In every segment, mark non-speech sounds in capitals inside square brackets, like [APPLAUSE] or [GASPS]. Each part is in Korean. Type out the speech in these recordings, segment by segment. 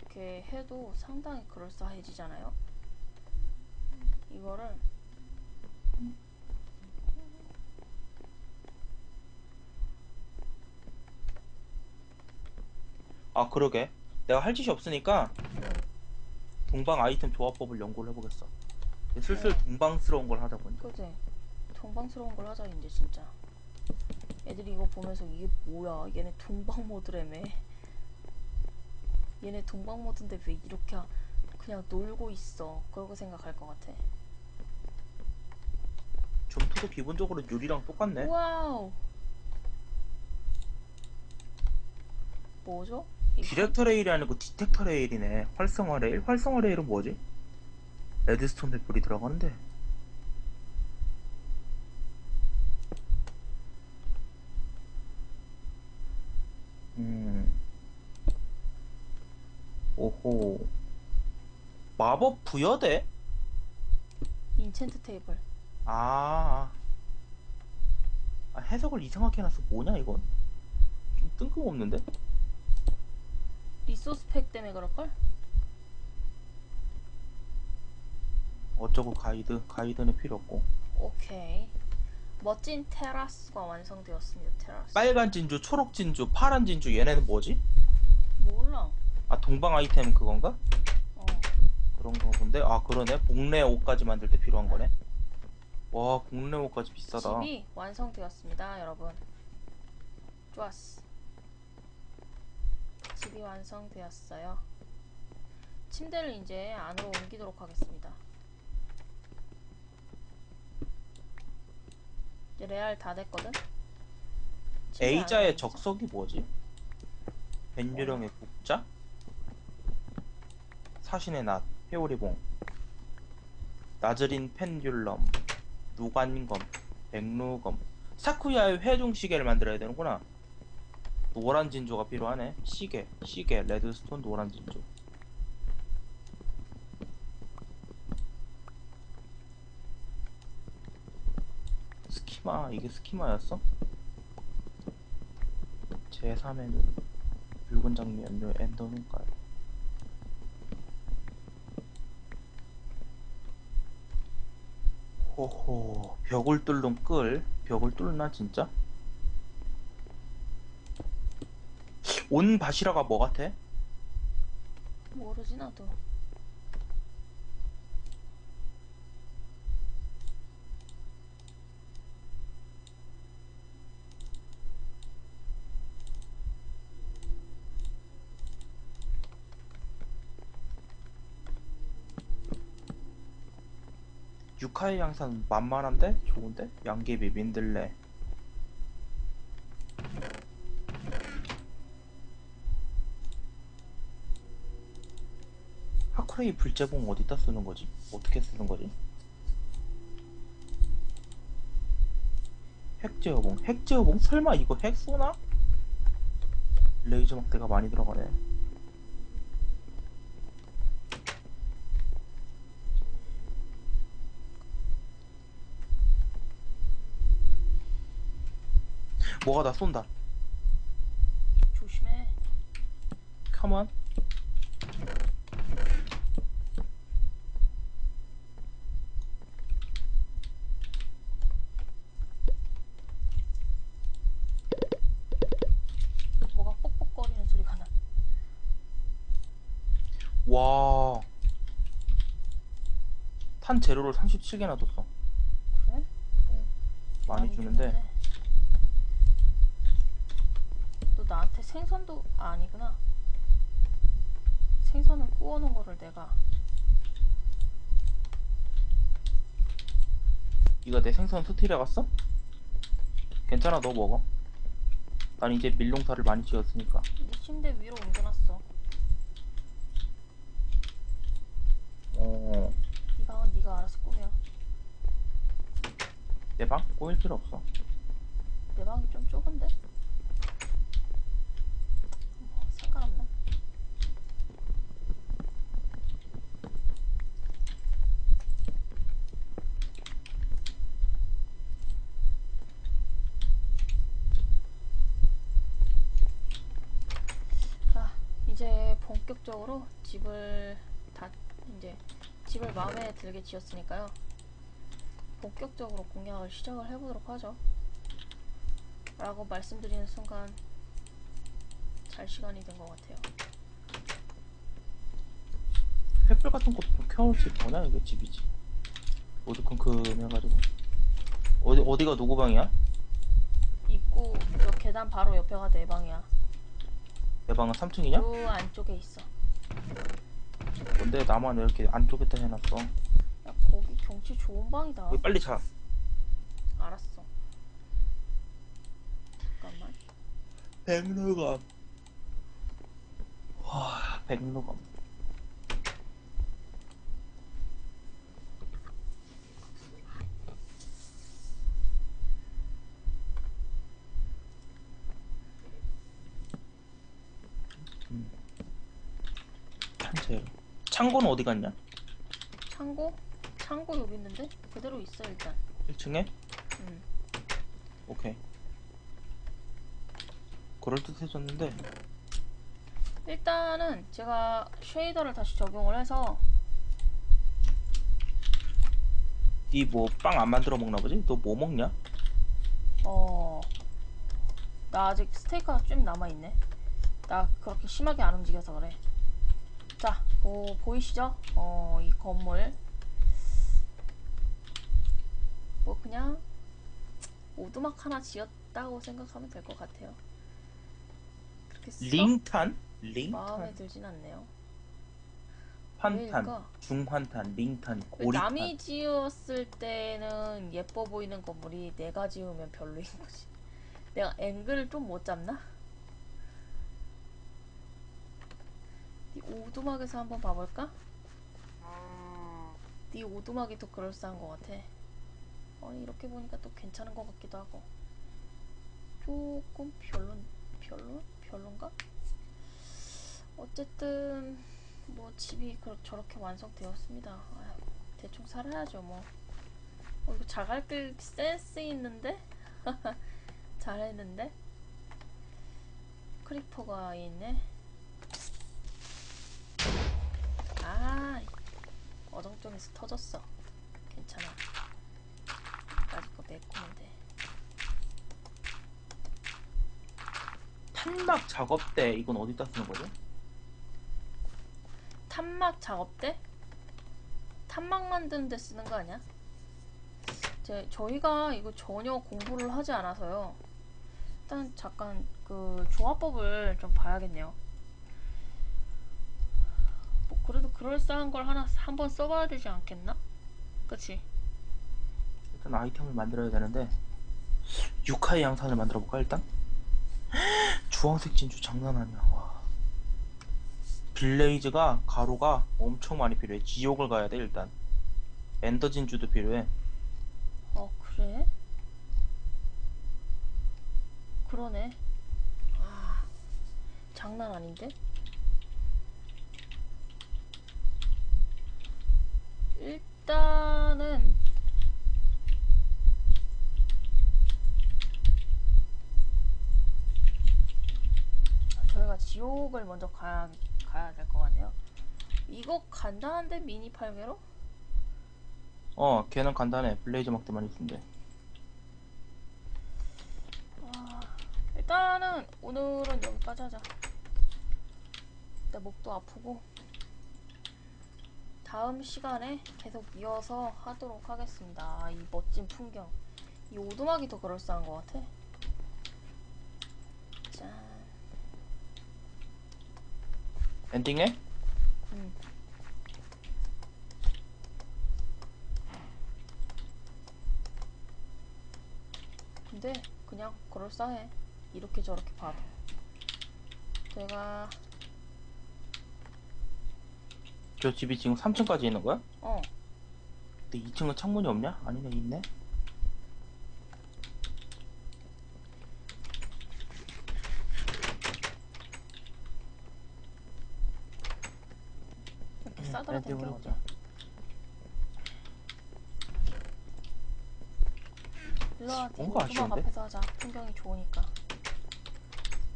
이렇게 해도 상당히 그럴싸해지잖아요. 이거를 아 그러게 내가 할 짓이 없으니까 동방 아이템 조합법을 연구를 해보겠어 슬슬 동방스러운 걸 하다 보니까 그지? 동방스러운 걸 하자 이제 진짜. 애들이 이거 보면서 이게 뭐야? 얘네 동방 모드래매. 얘네 동방 모드인데 왜 이렇게 하- 그냥 놀고 있어? 그러고 생각할 것 같아. 점토도 기본적으로 유리랑 똑같네 와우. 뭐죠? 디렉터 레일이 아니고 디텍터 레일이네 활성화 레일? 활성화 레일은 뭐지? 레드스톤 대불이 들어가는데 음 오호 마법 부여대? 인챈트 테이블. 아, 아 해석을 이상하게 해놨어 뭐냐 이건 좀 뜬금없는데? 리소스 팩 때문에 그럴걸? 어쩌고 가이드 가이드는 필요 없고 오케이. 멋진 테라스가 완성되었습니다. 테라스. 빨간 진주, 초록 진주, 파란 진주 얘네는 뭐지? 몰라. 아 동방 아이템 그건가? 어. 그런 거 본데 아 그러네 복례 옷까지 만들 때 필요한 거네 와 복례 옷까지 비싸다 집이 완성되었습니다, 여러분. 좋았어. 집이 완성되었어요. 침대를 이제 안으로 옮기도록 하겠습니다. 이제 레알 다 됐거든? A자의 적석이 뭐지? 벤유령의 국자? 사신의 낫, 회오리봉. 나즈린 펜듈럼 누관검, 백루검. 사쿠야의 회중 시계를 만들어야 되는구나. 노란 진주가 필요하네. 시계, 시계, 레드스톤, 노란 진주 스키마, 이게 스키마였어? 제3의 눈 붉은 장미 연료 엔더 눈깔 호호 벽을 뚫는 끌 벽을 뚫나 진짜? 온 바시라가 뭐 같아? 모르지 나도. 유카의 양산 만만한데? 좋은데? 양귀비 민들레 하쿠레이 불제봉 어디다 쓰는 거지? 어떻게 쓰는 거지? 핵제어봉 핵제어봉? 설마 이거 핵 쏘나? 레이저 막대가 많이 들어가네 뭐가 나 쏜다 조심해. 컴온 뭐가 뻑뻑거리는 소리가 나. 와. 탄 재료를 37개나 뒀어. 그래? 많이 주는데. 주는데. 너 나한테 생선도 아, 아니구나. 생선을 구워놓은 거를 내가 이거 내 생선 스틸해 갔어? 괜찮아, 너 먹어. 난 이제 밀농사를 많이 지었으니까. 네 침대 위로 옮겨놨어. 어, 이 방은 네가 알아서 꾸며. 내 방? 꼬일 필요 없어. 내 방이 좀 좁은데? 뭐 상관없나? 자, 이제 본격적으로 집을 다 이제 집을 마음에 들게 지었으니까요. 본격적으로 공략을 시작을 해보도록 하죠. 라고 말씀드리는 순간 잘 시간이 된 것 같아요. 횃불 같은 것도 좀수 있구나 이게 집이지 모두 킁킁해가지고 어디 어디가 누구 방이야? 입구 저 계단 바로 옆에가 내 방이야. 내 방은 3층이냐? 그 안쪽에 있어. 근데 나만 왜 이렇게 안쪽에다 해놨어 야 거기 경치 좋은 방이다. 여기 빨리 자 알았어. 잠깐만. 백로검 와 백로검 판채 창고는 어디 갔냐? 창고? 창고 여기 있는데? 그대로 있어 일단. 1층에? 음. 오케이 그럴듯해졌는데 일단은 제가 쉐이더를 다시 적용을 해서 니 뭐 빵 안 만들어 먹나 보지? 너 뭐 먹냐? 어. 나 아직 스테이크가 좀 남아있네. 나 그렇게 심하게 안 움직여서 그래. 자, 뭐, 보이시죠? 어, 이 건물. 뭐, 그냥, 오두막 하나 지었다고 생각하면 될 것 같아요. 그렇게 썩 링탄? 마음에 링탄? 들진 않네요. 환탄, 왜일까? 중환탄, 링탄, 왜 고리탄 남이 지었을 때는 예뻐 보이는 건물이 내가 지으면 별로인 거지. [LAUGHS] 내가 앵글을 좀 못 잡나? 오두막에서 한번 봐볼까? 네 오두막이 더 그럴싸한 것 같아. 아니 이렇게 보니까 또 괜찮은 것 같기도 하고. 조금 별론 별론 별론가? 어쨌든 뭐 집이 그 저렇게 완성되었습니다. 아휴, 대충 살아야죠 뭐. 어, 이거 자갈길 센스 있는데? [LAUGHS] 잘했는데? 크리퍼가 있네. 아, 어정쩡해서 터졌어. 괜찮아. 아직 거 메꾸는데. 탄막 작업대 이건 어디다 쓰는 거죠? 탄막 작업대? 탄막 만드는 데 쓰는 거 아니야? 제, 저희가 이거 전혀 공부를 하지 않아서요. 일단 잠깐 그 조합법을 좀 봐야겠네요. 뭐 그래도 그럴싸한 걸 하나 한번 써봐야 되지 않겠나? 그치? 일단 아이템을 만들어야 되는데 유카의 양산을 만들어 볼까 일단? [GASPS] 주황색 진주 장난 아니야 와. 빌레이즈가 가루가 엄청 많이 필요해 지옥을 가야 돼 일단 엔더 진주도 필요해 어 그래? 그러네. 아 장난 아닌데? 일단은 저희가 지옥을 먼저 가야 가야 될 것 같네요. 이거 간단한데 미니 팔매로? 어 걔는 간단해 블레이즈 막대만 돼 아, 일단은 오늘은 여기까지 하자. 내 목도 아프고 다음 시간에 계속 이어서 하도록 하겠습니다. 아, 이 멋진 풍경. 이 오두막이 더 그럴싸한 것 같아. 짠. 엔딩해? 음. 근데 그냥 그럴싸해. 이렇게 저렇게 봐도. 제가 저 집이 지금 3층까지 있는 거야? 어 근데 2층은 창문이 없냐? 아니네 있네 이렇게 음, 싸돌아 댕겨 해보자. 일로 와 뭔가 오두막 아쉬운데? 앞에서 하자 풍경이 좋으니까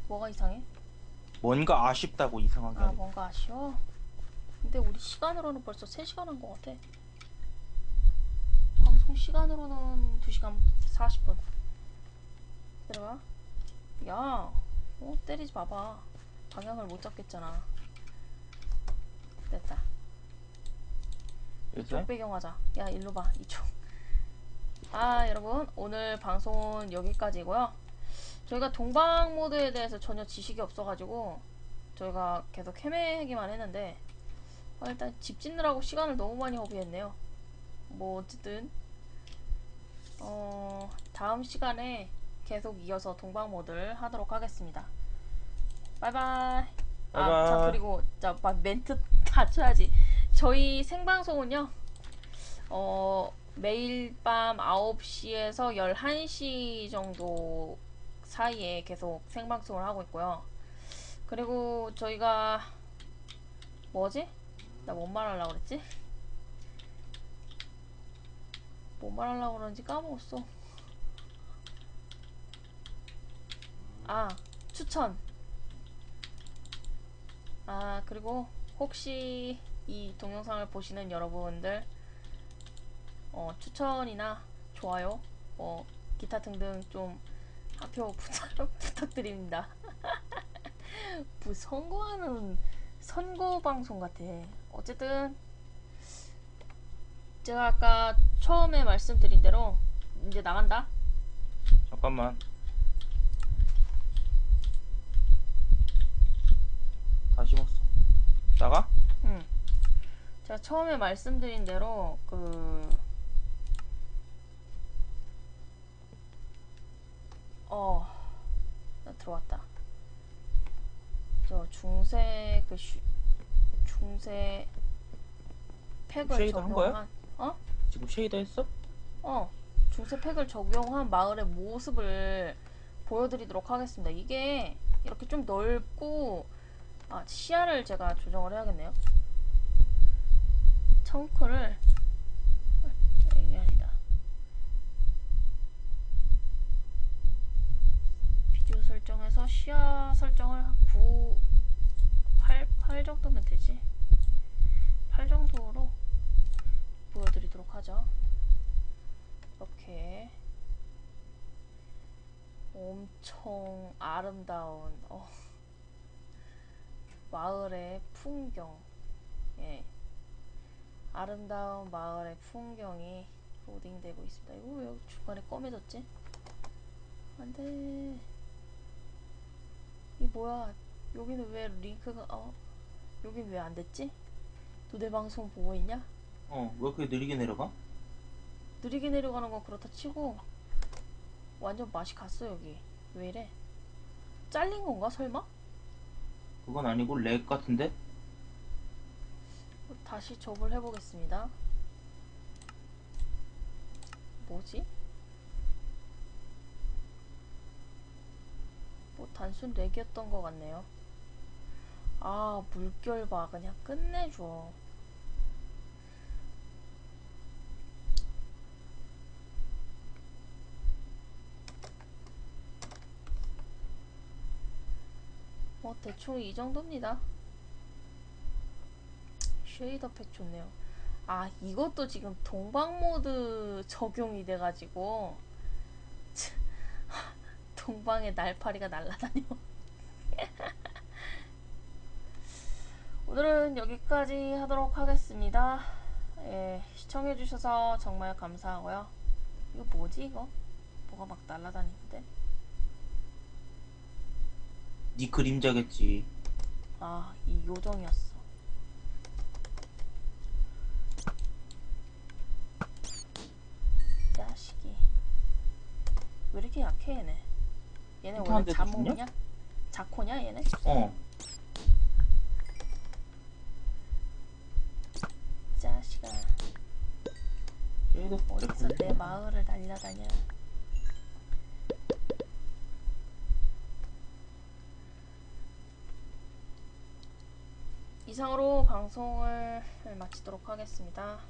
뭐가 이상해? 뭔가 아쉽다고 이상하게 아 하네. 뭔가 아쉬워 근데 우리 시간으로는 벌써 3시간 한 것 같아. 방송 시간으로는 2시간 40분. 들어가. 야 어? 때리지 마봐. 방향을 못 잡겠잖아. 됐다. 이쪽 배경하자. 야 일로 봐 이쪽. 아 여러분 오늘 방송은 여기까지고요. 저희가 동방 모드에 대해서 전혀 지식이 없어가지고 저희가 계속 헤매기만 했는데 아, 일단 집 짓느라고 시간을 너무 많이 허비했네요 뭐 어쨌든 어 다음 시간에 계속 이어서 동방 모드를 하도록 하겠습니다 바이바이 아, 자 바이바이. 그리고 자막 멘트 [LAUGHS] 갖춰야지. 저희 생방송은요. 어 매일 밤 9시에서 11시 정도 사이에 계속 생방송을 하고 있고요. 그리고 저희가 뭐지? 나 뭔 말하려고 그랬지? 뭔 말하려고 그러는지 까먹었어. 아, 추천. 아, 그리고 혹시 이 동영상을 보시는 여러분들 어, 추천이나 좋아요, 뭐 기타 등등 좀 하표 부탁, [LAUGHS] 부탁드립니다. 뭐 선거하는 선거 방송 같아. 어쨌든 제가 아까 처음에 말씀드린 대로 이제 나간다. 잠깐만. 다 심었어. 나가? 응. 제가 처음에 말씀드린 대로 그 어, 나 들어왔다. 저 중세 그 슈, 중세 팩을 쉐이더 한 거야? 적용한 어? 지금 쉐이더 했어? 어, 중세 팩을 적용한 마을의 모습을 보여드리도록 하겠습니다. 이게 이렇게 좀 넓고 아, 시야를 제가 조정을 해야겠네요. 청크를 아, 이게 아니다. 비디오 설정에서 시야 설정을 한 9, 8, 8 정도면 되지. 8 정도로 보여드리도록 하죠. 이렇게 엄청 아름다운 어, 마을의 풍경, 예, 아름다운 마을의 풍경이 로딩되고 있습니다. 이거 왜 중간에 검해졌지? 안돼. 이 뭐야? 여기는 왜 링크가 어? 여긴 왜 안 됐지? 너내 방송 보고 있냐? 어, 왜 그렇게 느리게 내려가? 느리게 내려가는 건 그렇다 치고 완전 맛이 갔어 여기 왜 이래 잘린 건가 설마? 그건 아니고 렉 같은데? 다시 접을 해보겠습니다 뭐지? 뭐 단순 렉이었던 것 같네요 아 물결 봐 그냥 끝내줘 뭐 대충 이 정도입니다. 쉐이더 팩 좋네요. 아 이것도 지금 동방 모드 적용이 돼가지고 [LAUGHS] 동방에 날파리가 날아다녀. [LAUGHS] 오늘은 여기까지 하도록 하겠습니다. 예, 시청해주셔서 정말 감사하고요. 이거 뭐지 이거? 뭐가 막 날아다니는데? 네 그림자겠지. 아, 이 요정이었어. 자식이. 왜 이렇게 약해, 얘네? 얘네 원래 못하는데도 자몽이냐? 자코냐, 얘네? 어. 쉐이더 어디서 내 마을을 날려다녀. 이상으로 방송을 마치도록 하겠습니다.